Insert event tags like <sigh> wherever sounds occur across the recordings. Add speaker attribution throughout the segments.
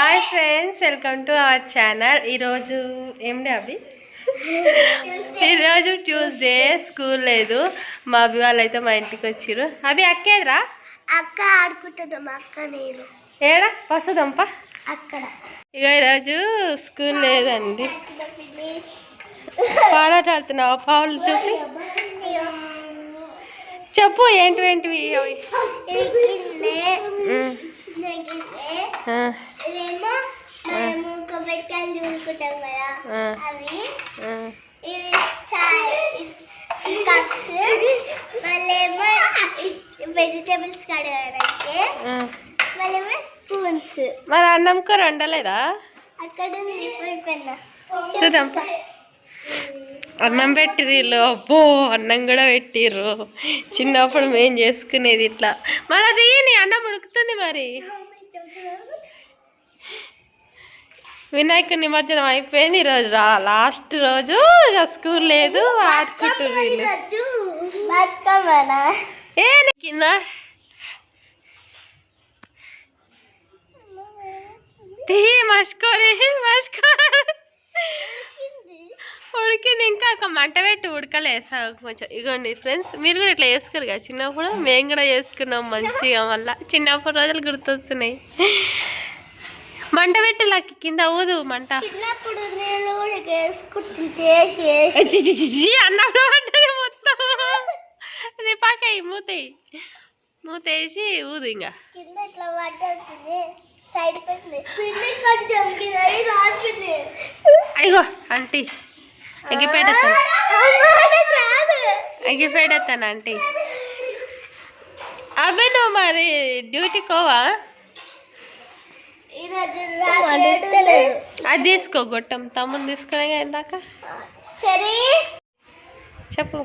Speaker 1: Hi friends welcome to our channel ఈరోజు ఏమిటి అవి ఈరోజు ట్యూస్డే స్కూల్ లేదు. మా అభి వాళ్ళు అయితే మా ఇంటికి వచ్చిర్రు. అవి అక్కేదిరా
Speaker 2: అక్క ఆడుకుంటున్నాం అక్క నేను.
Speaker 1: ఏడా? పసుదంప
Speaker 2: అక్కడ.
Speaker 1: ఇక ఈరోజు స్కూల్ లేదండి. పాలాట ఆడుతున్నావా? పావులు చూపి. చెప్పు ఏంటివి ఏంటివి? అవి.
Speaker 2: వెజిటేబుల్స్ కడగడానికి. మళ్ళేమో స్పూన్స్.
Speaker 1: మరి అన్నం కూర వండలేదా?
Speaker 2: అక్కడ
Speaker 1: చూద్దాంపా అన్నం పెట్టిర్రు అబ్బో అన్నం కూడా పెట్టిర్రు. చిన్నప్పుడు మేం చేసుకునేది ఇట్లా. మరి అది నీ అన్నం ఉడుకుతుంది మరి. వినాయక నిమజ్జనం అయిపోయింది ఈరోజు రా లాస్ట్ రోజు ఇక స్కూల్ లేదు ఆడుకుంటారు ఏ నీ కింద. తీ మసుకోరి. ఉడికింది ఇంకా ఒక మంట పెట్టి ఉడకలేసా కొంచెం ఇగోండి ఫ్రెండ్స్ మీరు కూడా ఇట్లా చేసుకోరు కదా చిన్నప్పుడు మేము కూడా చేసుకున్నాం మంచిగా మళ్ళా. చిన్నప్పుడు రోజులు గుర్తొస్తున్నాయి. మంట పెట్టి లక్కి కింద ఊదు మంట. అన్నప్పుడు మొత్తం. రిపాకాయి మూతయి మూతేసి ఊదు ఇంకా
Speaker 2: కింద ఇట్లా సైడ్
Speaker 1: అయ్యో ఆంటీ. ఎగిపెడతాను ఎగిపెడతాను ఆంటీ. అవి నువ్వు మరి డ్యూటీ కోవా? అది తీసుకో గొట్టం. తమ్ముని తీసుకునే ఇందాక. చెప్పు.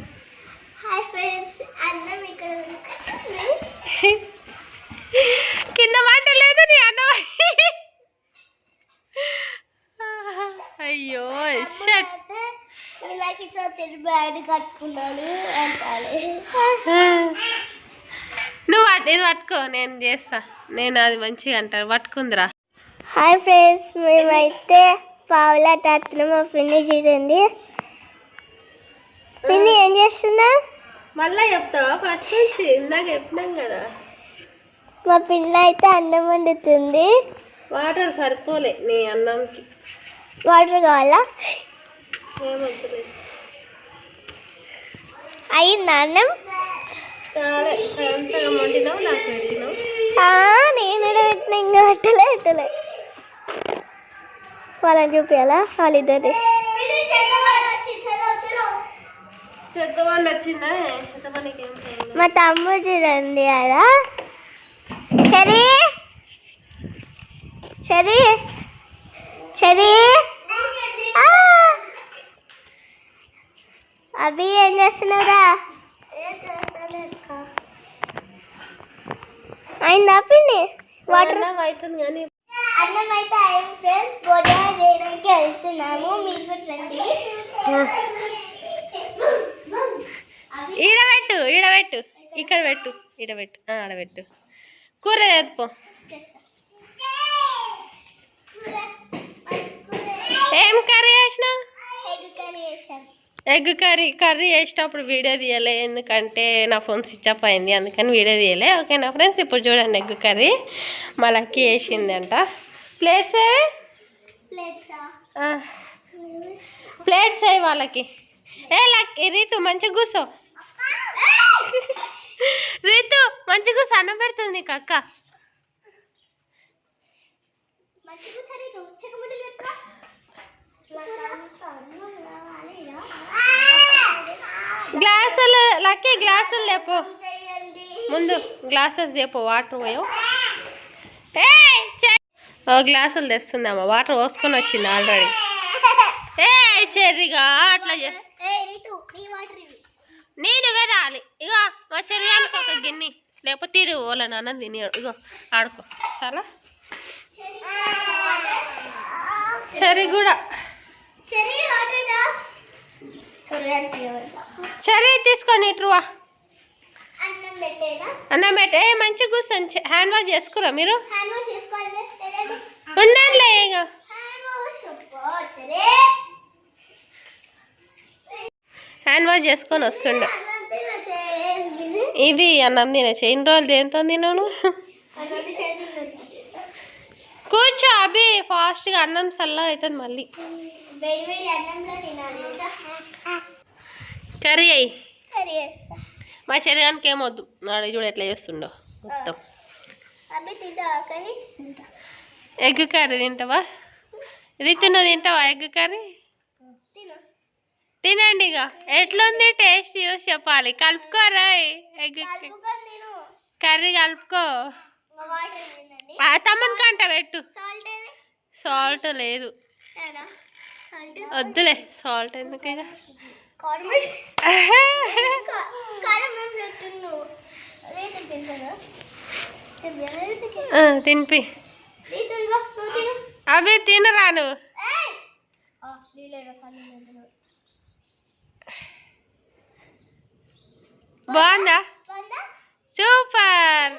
Speaker 2: హాయ్ ఫ్రెండ్స్ అన్నం ఇక్కడ <laughs> ఉంది.
Speaker 1: కింద మాట లేదు నీ అన్నం అయ్యో షట్
Speaker 2: అయితే బ్యాండ్ కట్టుకున్నాను
Speaker 1: నువ్వు అట్- ఇది పట్టుకో నేను చేస్తా. నేను అది మంచిగా అంటాను. పట్టుకుందిరా.
Speaker 2: హాయ్ ఫ్రెండ్స్ మేమైతే పావులాట ఆడుతున్నాం మా పిన్ని చూడండి పిన్ని ఏం చేస్తున్నా
Speaker 1: మళ్ళా చెప్తావా? ఫస్ట్ నుంచి ఇందాక చెప్పినాం కదా.
Speaker 2: మా పిన్ని అయితే అన్నం వండుతుంది.
Speaker 1: వాటర్ సరిపోలే నీ అన్నంకి.
Speaker 2: వాటర్ కావాలా?
Speaker 1: ఏమవుతుంది
Speaker 2: అయిందా అన్నం?
Speaker 1: చాలా సగం సగం వండినావు నాకు పెట్టినావు?
Speaker 2: ఆ, నేను పెట్టిన ఇంకా పెట్టలే పెట్టలే. వాళ్ళని చూపించాలా వాళ్ళిద్దరి? మా తమ్ముడు చూడండి ఆడ. సరే సరే సరే అభి ఏం చేస్తున్నావురా? అయిందా పిన్ని వాటర్
Speaker 1: అన్నం అవుతుంది కానీ
Speaker 2: అన్నం అయితే ఫ్రెండ్స్. భోజనం చేయడానికి వెళ్తున్నాము. మీకు రండి
Speaker 1: ఈడబెట్టు ఈడబెట్టు ఇక్కడ పెట్టు ఈడబెట్టు ఆడబెట్టు కూర తెప్పో ఏం కర్రీ చేసినావు?
Speaker 2: ఎగ్ కర్రీ
Speaker 1: కర్రీ చేసేటప్పుడు వీడియో తీయలే. ఎందుకంటే నా ఫోన్ స్విచ్ ఆఫ్ అయింది. అందుకని వీడియో తీయలే. ఓకేనా ఫ్రెండ్స్ ఇప్పుడు చూడండి ఎగ్ కర్రీ. మా లక్కీ వేసింది అంట ప్లేట్స్? ఏవి
Speaker 2: ప్లేట్సా
Speaker 1: అయ్యి వాళ్ళకి? ఏ లక్కీ రీతు మంచిగా కూర్చో. రీతు మంచిగా కూర్చో. అన్నం పెడుతుంది నీకు అక్క
Speaker 2: మంచిగా సరే చెక్కబడి లెక్క
Speaker 1: గ్లాసులు లక్కీ గ్లాసులు లేపో. ముందు గ్లాసెస్ తెపో వాటర్ పోయో. ఏ గ్లాసులు తెస్తుందమ్మా వాటర్ పోసుకొని వచ్చింది ఆల్రెడీ. ఏ చెర్రిగా అట్లా నేను వెదాలి ఇగో మా చెర్రియానికి ఒక గిన్నె. లేకపోతే తీరు ఓల నాన్న తిని ఇగో ఆడుకో. చాలా
Speaker 2: చెరి కూడా.
Speaker 1: సరే తీసుకొని ఇట్రువా
Speaker 2: అన్నం
Speaker 1: పెట్టే. మంచిగా కూర్చొని హ్యాండ్ వాష్ చేసుకురా మీరు.
Speaker 2: ఉండండిలే ఇక.
Speaker 1: హ్యాండ్ వాష్ చేసుకొని వస్తుండ. ఇది అన్నం తినచ్చు ఇన్ని రోజులు దేంతో తిన్నాను? కూర్చో అభి ఫాస్ట్గా అన్నం సల్లా అవుతుంది మళ్ళీ.
Speaker 2: అన్నంలో తినాలి.
Speaker 1: కర్రీ అయ్యి.
Speaker 2: చేస్తా.
Speaker 1: మా శరీరానికి ఏమొద్దు నాడు చూడు ఎట్లా చేస్తుండో మొత్తం.
Speaker 2: అవి తింటావా కానీ తింటా.
Speaker 1: ఎగ్ కర్రీ తింటావా? రీతి నువ్వు తింటావా ఎగ్ కర్రీ?
Speaker 2: తిను.
Speaker 1: తినండి ఇక ఎట్లుంది టేస్ట్ చూసి చెప్పాలి. కలుపుకోరా ఎగ్ కర్రీ కలుపుకో. తమ్మని కంట పెట్టు.
Speaker 2: సాల్ట్
Speaker 1: లేదు. వద్దులే సాల్ట్ ఎందుకు ఇక
Speaker 2: కారం <laughs> కారం ఏం పెట్టున్నావు రేపు తింటాను
Speaker 1: ఆ, తినిపి. అవి తినరా నువ్వు?
Speaker 2: ఏయ్! ఆ నీళ్ళేరా సాల్ట్ తింటాను
Speaker 1: బాగుందా? సూపర్.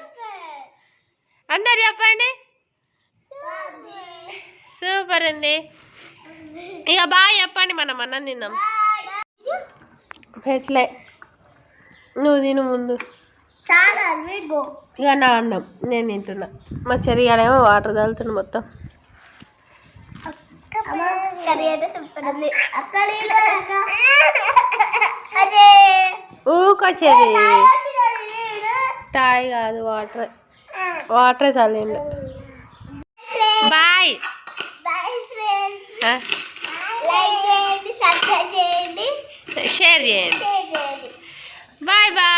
Speaker 1: అందరు చెప్పండి.
Speaker 2: సూపర్
Speaker 1: సూపర్ ఉంది. ఇక బాగా చెప్పండి మనం అన్నం తిందాం
Speaker 2: బాయ్
Speaker 1: పెట్లే నువ్వు తిను ముందు. ఇక నా అన్నం నేను తింటున్నా. మా చెరిగాడేమో వాటర్ తగులుతున్నా మొత్తం.
Speaker 2: కర్రీ అయితే సూపర్ ఉంది. అక్క నీళ్ళు అక్క. అదే.
Speaker 1: ఊకో చెరి. టాయ్ కాదు వాటర్ వాటరే చల్లిండు బాయ్
Speaker 2: బాయ్ ఫ్రెండ్స్ లైక్ చేయండి సబ్స్క్రైబ్
Speaker 1: చేయండి.
Speaker 2: షేర్ చేయండి.
Speaker 1: Bye bye